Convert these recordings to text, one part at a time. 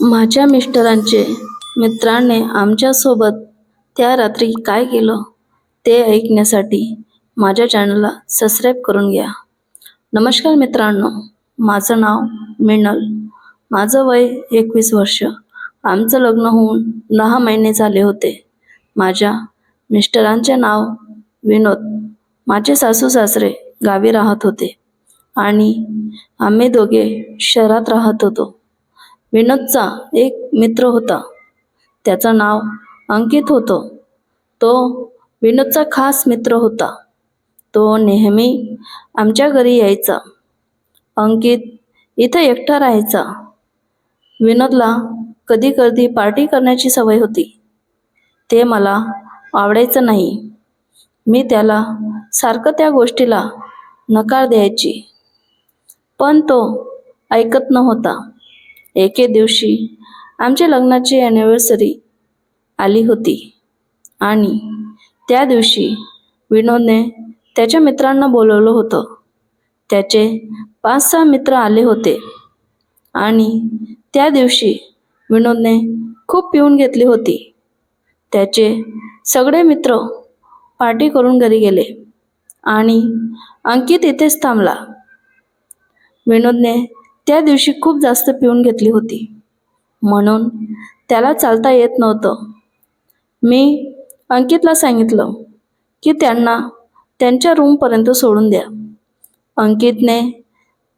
माझ्या मिस्टरांचे मित्राने आमच्यासोबत त्या रात्री काय केलं ते ऐकण्यासाठी माझ्या चॅनलला सबस्क्राईब करून घ्या. नमस्कार मित्रांनो माझं नाव मिनल. माझं वय एकवीस वर्ष. आमचं लग्न होऊन दहा महिने झाले होते. माझ्या मिस्टरांचे नाव विनोद. माझे सासू सासरे गावी राहत होते आणि आम्ही दोघे शहरात राहत होतो. विनोदचा एक मित्र होता. त्याचं नाव अंकित होतं. तो विनोदचा खास मित्र होता. तो नेहमी आमच्या घरी यायचा. अंकित इथं एकटा राहायचा. विनोदला कधी कधी पार्टी करण्याची सवय होती. ते मला आवडायचं नाही. मी त्याला सारखं त्या गोष्टीला नकार द्यायची. पण तो ऐकत नव्हता. एके दिवशी आमच्या लग्नाची ॲनिव्हर्सरी आली होती. आणि त्या दिवशी विनोदने त्याच्या मित्रांना बोलवलं होतं. त्याचे पाच सहा मित्र आले होते. आणि त्या दिवशी विनोदने खूप पिऊन घेतली होती. त्याचे सगळे मित्र पार्टी करून घरी गेले. आणि अंकित इथेच थांबला. विनोदने त्या दिवशी खूप जास्त पिऊन घेतली होती. म्हणून त्याला चालता येत नव्हतं. मी अंकितला सांगितलं की त्यांना त्यांच्या रूमपर्यंत सोडून द्या. अंकितने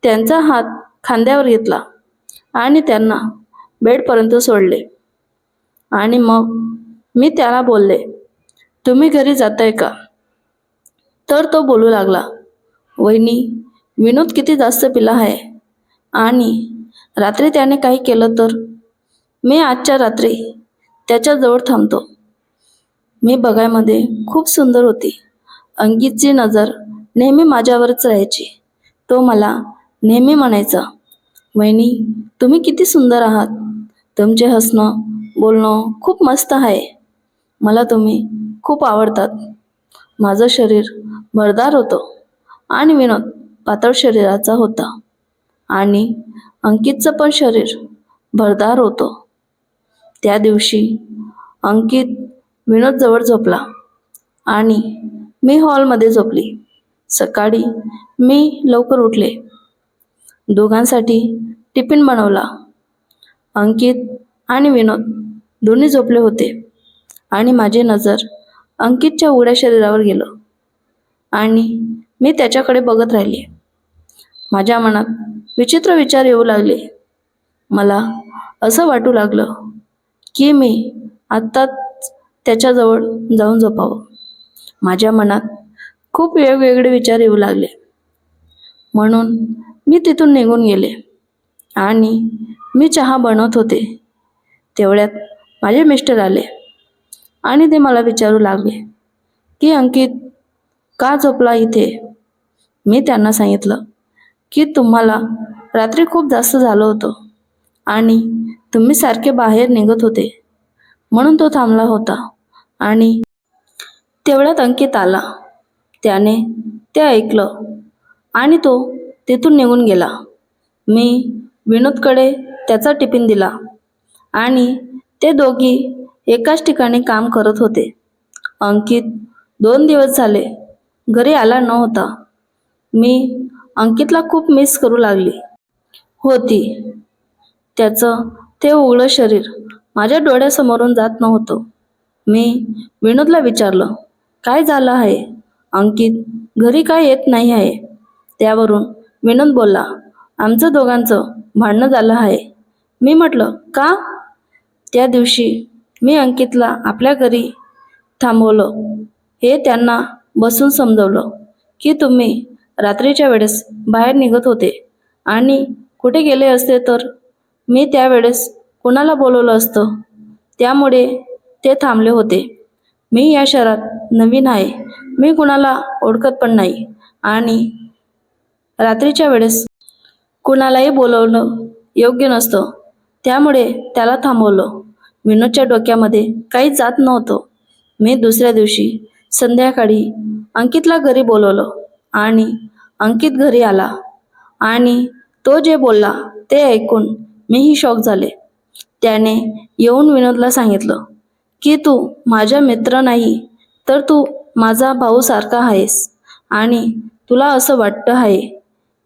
त्यांचा हात खांद्यावर घेतला आणि त्यांना बेडपर्यंत सोडले. आणि मग मी त्याला बोलले तुम्ही घरी जाताय का? तर तो बोलू लागला वहिनी विनोद किती जास्त पिला आहे. आणि रात्री त्याने काही केलं तर? मी आजच्या रात्री त्याच्याजवळ थांबतो. मी बघायमध्ये खूप सुंदर होती. अंकितची नजर नेहमी माझ्यावरच राहायची. तो मला नेहमी म्हणायचा वहिनी तुम्ही किती सुंदर आहात. तुमचे हसणं बोलणं खूप मस्त आहे. मला तुम्ही खूप आवडतात. माझं शरीर भरदार होतं आणि विनोद पातळ शरीराचा होता. आणि अंकितचं पण शरीर भरदार होतं. त्या दिवशी अंकित विनोदजवळ झोपला आणि मी हॉलमध्ये झोपली. सकाळी मी लवकर उठले. दोघांसाठी टिफिन बनवला. अंकित आणि विनोद दोन्ही झोपले होते आणि माझी नजर अंकितच्या उघड्या शरीरावर गेलं आणि मी त्याच्याकडे बघत राहिले. माझ्या मनात विचित्र विचार येऊ लागले. मला असं वाटू लागलं की मी आत्ताच त्याच्याजवळ जाऊन झोपावं. माझ्या मनात खूप वेगवेगळे विचार येऊ लागले. म्हणून मी तिथून निघून गेले आणि मी चहा बनवत होते. तेवढ्यात माझे मिस्टर आले आणि ते मला विचारू लागले की अंकित का झोपला इथे? मी त्यांना सांगितलं की तुम्हाला रात्री खूप जास्त झालं होतं आणि तुम्ही सारखे बाहेर निघत होते. म्हणून तो थांबला होता आणि तेवढ्यात अंकित आला. त्याने ते ऐकलं आणि तो तिथून निघून गेला. मी विनोदकडे त्याचा टिफिन दिला आणि ते दोघी एकाच ठिकाणी काम करत होते. अंकित दोन दिवस झाले घरी आला नव्हता. मी अंकितला खूप मिस करू लागली. होती. त्याचं ते उघडं शरीर माझ्या डोळ्यासमोरून जात नव्हतं. मी विनोदला विचारलं काय झालं आहे? अंकित घरी काय येत नाही आहे? त्यावरून विनोद बोलला आमचं दोघांचं भांडणं झालं आहे. मी म्हटलं का? त्या दिवशी मी अंकितला आपल्या घरी थांबवलं. हे त्यांना बसून समजवलं की तुम्ही रात्रीच्या वेळेस बाहेर निघत होते. आणि कुठे गेले असते तर? मी त्यावेळेस कुणाला बोलवलं असतं? त्यामुळे ते थांबले होते. मी या शहरात नवीन आहे. मी कुणाला ओळखत पण नाही. आणि रात्रीच्या वेळेस कुणालाही बोलवणं योग्य नसतं. त्यामुळे त्याला थांबवलं. विनोदच्या डोक्यामध्ये काही जात नव्हतं. मी दुसऱ्या दिवशी संध्याकाळी अंकितला घरी बोलवलं. आणि अंकित घरी आला. आणि तो जे बोलला ते ऐकून मीही शॉक झाले. त्याने येऊन विनोदला सांगितलं की तू माझ्या मित्र नाही तर तू माझा भाऊसारखा आहेस आणि तुला असं वाटतं आहे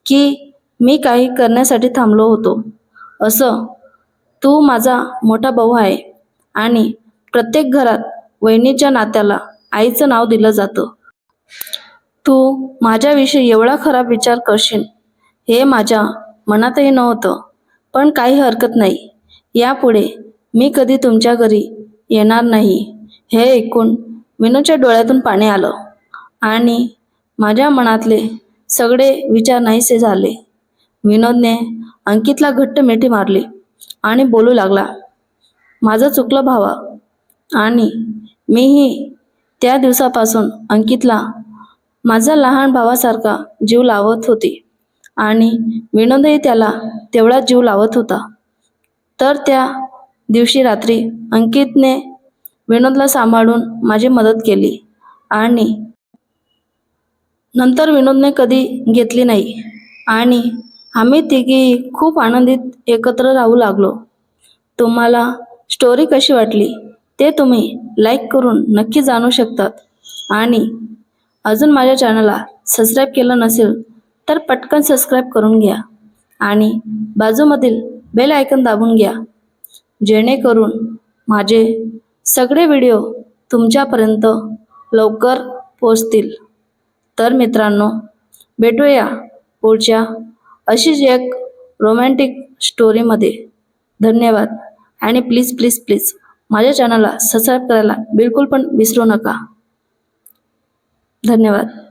की मी काही करण्यासाठी थांबलो होतो. असं तू माझा मोठा भाऊ आहे आणि प्रत्येक घरात वहिनीच्या नात्याला आईचं नाव दिलं जातं. तू माझ्याविषयी एवढा खराब विचार करशील हे माझ्या मनातही नव्हतं पण काही हरकत नाही. यापुढे मी कधी तुमच्या घरी येणार नाही हे ऐकून विनोदच्या डोळ्यातून पाणी आलं आणि माझ्या मनातले सगळे विचार नाहीसे झाले. विनोदने अंकितला घट्ट मिठी मारली आणि बोलू लागला माझं चुकलं भावा. आणि मीही त्या दिवसापासून अंकितला माझा लहान भावासारखा जीव लावत होती. आणि विनोदही त्याला तेवढा जीव लावत होता. तर त्या दिवशी रात्री अंकितने विनोदला सांभाळून माझी मदत केली. आणि नंतर विनोदने कधी घेतली नाही. आणि आम्ही तिघी खूप आनंदित एकत्र राहू लागलो. तुम्हाला स्टोरी कशी वाटली ते तुम्ही लाईक करून नक्की जाणू शकतात. आणि अजून माझ्या चॅनलला सबस्क्राईब केलं नसेल तर पटकन सबस्क्राईब करून घ्या आणि बाजूमधील बेल आयकन दाबून घ्या. जेणेकरून माझे सगळे व्हिडिओ तुमच्यापर्यंत लवकर पोचतील तर मित्रांनो भेटूया पुढच्या अशीच एक रोमॅन्टिक स्टोरीमध्ये. धन्यवाद. आणि प्लीज प्लीज प्लीज माझ्या चॅनलला सबस्क्राईब करायला बिलकुल पण विसरू नका. धन्यवाद.